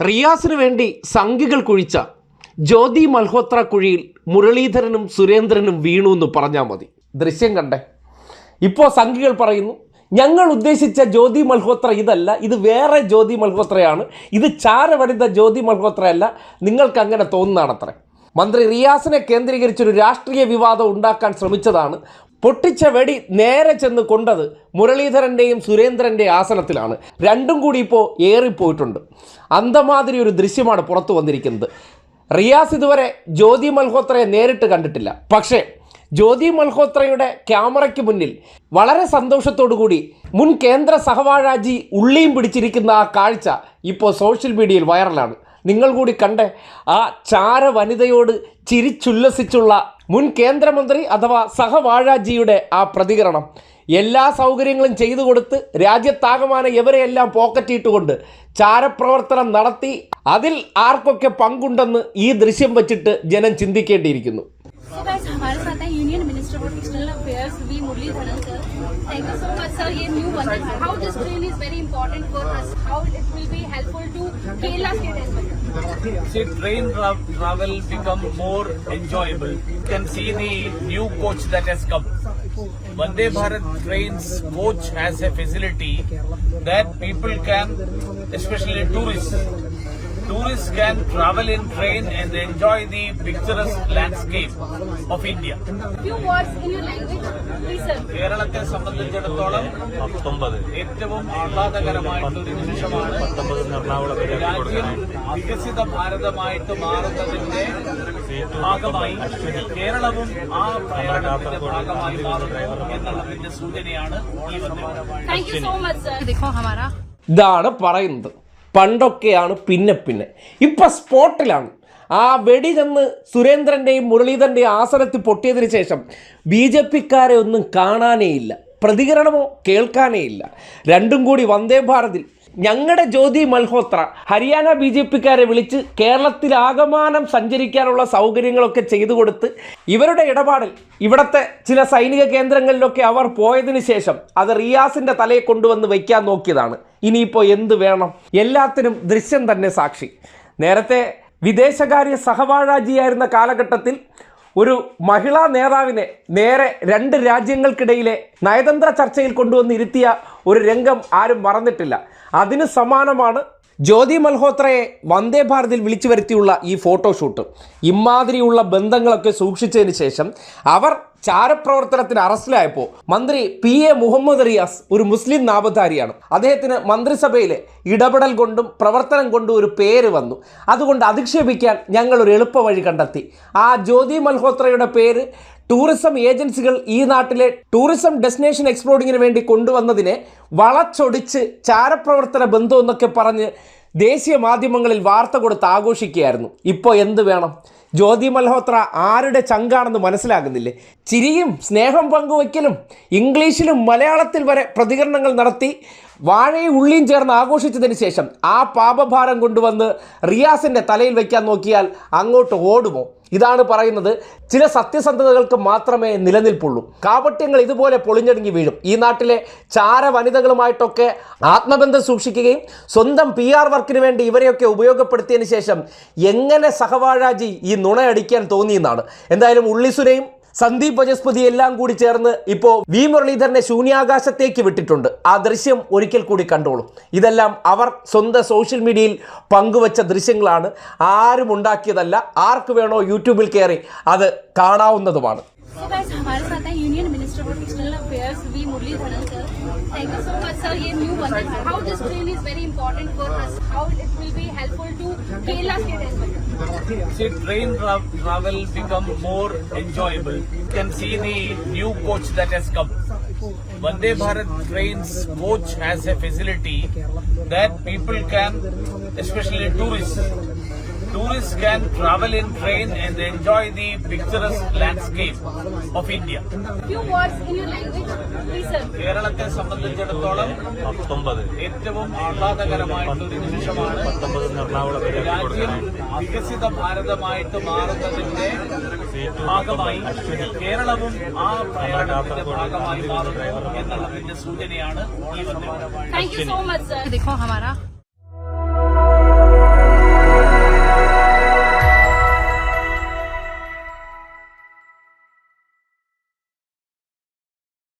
റിയാസിന് വേണ്ടി സംഘികൾ കുഴിച്ച ജ്യോതി മൽഹോത്ര കുഴിയിൽ മുരളീധരനും സുരേന്ദ്രനും വീണു എന്ന് പറഞ്ഞാൽ മതി. ദൃശ്യം കണ്ടേ. ഇപ്പോൾ സംഘികൾ പറയുന്നു ഞങ്ങൾ ഉദ്ദേശിച്ച ജ്യോതി മൽഹോത്ര ഇതല്ല ഇത് വേറെ ജ്യോതി മൽഹോത്രയാണ് ഇത് ചാരവനിത ജ്യോതി മൽഹോത്രയല്ല നിങ്ങൾക്ക് അങ്ങനെ തോന്നുന്നതാണത്രേ. മന്ത്രി റിയാസിനെ കേന്ദ്രീകരിച്ചൊരു രാഷ്ട്രീയ വിവാദം ഉണ്ടാക്കാൻ ശ്രമിച്ചതാണ് പൊട്ടിച്ച വെടി നേരെ ചെന്ന് കൊണ്ടത് മുരളീധരന്റെയും സുരേന്ദ്രന്റെയും ആസനത്തിലാണ്. രണ്ടും കൂടി ഇപ്പോൾ ഏറിപ്പോയിട്ടുണ്ട്. അന്തമാതിരി ഒരു ദൃശ്യമാണ് പുറത്തു വന്നിരിക്കുന്നത്. റിയാസ് ഇതുവരെ ജ്യോതി മൽഹോത്രയെ നേരിട്ട് കണ്ടിട്ടില്ല. പക്ഷേ ജ്യോതി മൽഹോത്രയുടെ ക്യാമറയ്ക്ക് മുന്നിൽ വളരെ കൂടി മുൻ കേന്ദ്ര സഹവാഴാജി ഉള്ളിയും പിടിച്ചിരിക്കുന്ന ആ കാഴ്ച ഇപ്പോൾ സോഷ്യൽ മീഡിയയിൽ വൈറലാണ്. നിങ്ങൾ കൂടി കണ്ടേ ആ ചാര വനിതയോട് ചിരിച്ചുല്ലസിച്ചുള്ള മുൻ കേന്ദ്രമന്ത്രി അഥവാ സഹവാഴാജിയുടെ ആ പ്രതികരണം എല്ലാ സൗകര്യങ്ങളും ചെയ്തു കൊടുത്ത് രാജ്യത്താകമാനം ഇവരെയെല്ലാം പോക്കറ്റിട്ടുകൊണ്ട് ചാരപ്രവർത്തനം നടത്തി അതിൽ ആർക്കൊക്കെ പങ്കുണ്ടെന്ന് ഈ ദൃശ്യം വച്ചിട്ട് ജനം ചിന്തിക്കേണ്ടിയിരിക്കുന്നു. V. Thank you so much sir, new one how this train is very important for us, how it will be helpful to Kerala state as well. See, train travel become more enjoyable. You can see the new coach that has come. Vande Bharat trains coach has a facility that people can, especially tourists, tourists can travel in train and enjoy the picturesque landscape of India. Few words in your language, please sir. കേരളത്തെ സംബന്ധിച്ചിടത്തോളം പത്തൊമ്പത്. ഏറ്റവും ആഹ്ലാദകരമായിട്ടുള്ള നിമിഷമാണ് രാജ്യം വികസിത ഭാരതമായിട്ട് മാറുന്നതിന്റെ ഭാഗമായി കേരളവും ആ പ്രയാണത്തിന്റെ ഭാഗമായി മാറുന്നു എന്നുള്ളതിന്റെ സൂചനയാണ് ഈ വന്നത് ഇതാണ് പറയുന്നത്. പണ്ടൊക്കെയാണ് പിന്നെ പിന്നെ. ഇപ്പം സ്പോട്ടിലാണ്. ആ വെടി ചെന്ന് സുരേന്ദ്രന്റെയും മുരളീധരന്റെയും ആസനത്തിൽ പൊട്ടിയതിന് ശേഷം ബി ജെ പിക്കാരെ ഒന്നും കാണാനേ ഇല്ല പ്രതികരണമോ കേൾക്കാനേ ഇല്ല രണ്ടും കൂടി വന്ദേ ഭാരതിൽ ഞങ്ങളുടെ ജ്യോതി മൽഹോത്ര ഹരിയാന ബി ജെ പിക്കാരെ വിളിച്ച് കേരളത്തിൽ ആകമാനം സഞ്ചരിക്കാനുള്ള സൗകര്യങ്ങളൊക്കെ ചെയ്തു കൊടുത്ത് ഇവരുടെ ഇടപാടിൽ ഇവിടുത്തെ ചില സൈനിക കേന്ദ്രങ്ങളിലൊക്കെ അവർ പോയതിനു ശേഷം അത് റിയാസിന്റെ തലയെ കൊണ്ടുവന്ന് വയ്ക്കാൻ നോക്കിയതാണ്. ഇനിയിപ്പോൾ എന്ത് വേണം? എല്ലാത്തിനും ദൃശ്യം തന്നെ സാക്ഷി. നേരത്തെ വിദേശകാര്യ സഹവാഴാജിയായിരുന്ന കാലഘട്ടത്തിൽ ഒരു മഹിളാ നേതാവിനെ നേരെ രണ്ട് രാജ്യങ്ങൾക്കിടയിലെ നയതന്ത്ര ചർച്ചയിൽ കൊണ്ടുവന്ന് ഇരുത്തിയ ഒരു രംഗം ആരും മറന്നിട്ടില്ല. അതിന് സമാനമാണ് ജ്യോതി മൽഹോത്രയെ വന്ദേ ഭാരതിൽ വിളിച്ചു വരുത്തിയുള്ള ഈ ഫോട്ടോഷൂട്ട്. ഇമാതിരിയുള്ള ബന്ധങ്ങളൊക്കെ സൂക്ഷിച്ചതിന് ശേഷം അവർ ചാരപ്രവർത്തനത്തിന് അറസ്റ്റിലായപ്പോൾ മന്ത്രി പി എ മുഹമ്മദ് റിയാസ് ഒരു മുസ്ലിം നാമധാരിയാണ്. അദ്ദേഹത്തിന് മന്ത്രിസഭയിലെ ഇടപെടൽ കൊണ്ടും പ്രവർത്തനം കൊണ്ടും ഒരു പേര് വന്നു. അതുകൊണ്ട് അധിക്ഷേപിക്കാൻ ഞങ്ങൾ ഒരു എളുപ്പ വഴി കണ്ടെത്തി. ആ ജ്യോതി മൽഹോത്രയുടെ പേര് ടൂറിസം ഏജൻസികൾ ഈ നാട്ടിലെ ടൂറിസം ഡെസ്റ്റിനേഷൻ എക്സ്പ്ലോറിങ്ങിന് വേണ്ടി കൊണ്ടുവന്നതിനെ വളച്ചൊടിച്ച് ചാരപ്രവർത്തന ബന്ധം എന്നൊക്കെ പറഞ്ഞ് ദേശീയ മാധ്യമങ്ങളിൽ വാർത്ത കൊടുത്ത് ആഘോഷിക്കുകയായിരുന്നു. ഇപ്പോൾ എന്ത് വേണം? ജ്യോതി മൽഹോത്ര ആരുടെ ചങ്കാണെന്ന് മനസ്സിലാകുന്നില്ലേ? ചിരിയും സ്നേഹം പങ്കുവയ്ക്കലും ഇംഗ്ലീഷിലും മലയാളത്തിൽ വരെ പ്രതികരണങ്ങൾ നടത്തി വാഴയും ഉള്ളിയും ചേർന്ന് ആഘോഷിച്ചതിന് ശേഷം ആ പാപഭാരം കൊണ്ടുവന്ന് റിയാസിന്റെ തലയിൽ വയ്ക്കാൻ നോക്കിയാൽ അങ്ങോട്ട് ഓടുമോ? ഇതാണ് പറയുന്നത് ചില സത്യസന്ധതകൾക്ക് മാത്രമേ നിലനിൽപ്പുള്ളൂ. കാപട്യങ്ങൾ ഇതുപോലെ പൊളിഞ്ഞടുങ്ങി വീഴും. ഈ നാട്ടിലെ ചാര വനിതകളുമായിട്ടൊക്കെ ആത്മബന്ധം സൂക്ഷിക്കുകയും സ്വന്തം പി ആർ വർക്കിന് വേണ്ടി ഇവരെയൊക്കെ ഉപയോഗപ്പെടുത്തിയതിന് ശേഷം എങ്ങനെ സഹവാഴാജി ഈ നുണയടിക്കാൻ തോന്നിയെന്നാണ്. എന്തായാലും ഉള്ളിസുരയും സന്ദീപ് വജസ്പതി എല്ലാം കൂടി ചേർന്ന് ഇപ്പോൾ വി മുരളീധരനെ ശൂന്യാകാശത്തേക്ക് വിട്ടിട്ടുണ്ട്. ആ ദൃശ്യം ഒരിക്കൽ കൂടി കണ്ടോളൂ. ഇതെല്ലാം അവർ സ്വന്തം സോഷ്യൽ മീഡിയയിൽ പങ്കുവച്ച ദൃശ്യങ്ങളാണ്. ആരും ഉണ്ടാക്കിയതല്ല. ആർക്ക് വേണോ യൂട്യൂബിൽ കയറി അത് കാണാവുന്നതുമാണ്. Union minister of external affairs V Muraleedharan Thank you so much, sir. ये new one how this train is very important for us. How it will be helpful to Kerala state as well. See, train tra travel become more enjoyable. You can see the new coach that has come. Vande Bharat trains coach has a facility that people can, especially tourists, tourists can travel in train and enjoy the picturesque landscape of India. few words in your language please sir കേരളത്തെ സംബന്ധിച്ചിടത്തോളം പത്തൊമ്പത് ഏറ്റവും ആഹ്ലാദകരമായിട്ടുള്ള നിമിഷമാണ് പത്തൊമ്പത് എറണാകുളത്ത് രാജ്യം വികസിത ഭാരതമായിട്ട് മാറുന്നതിന്റെ ഭാഗമായി കേരളവും ആ പ്രയാണത്തിന്റെ ഭാഗമായി മാറുന്നു എന്നുള്ളതിന്റെ സൂചനയാണ് ഈ വന്നത് thank you so much sir देखो हमारा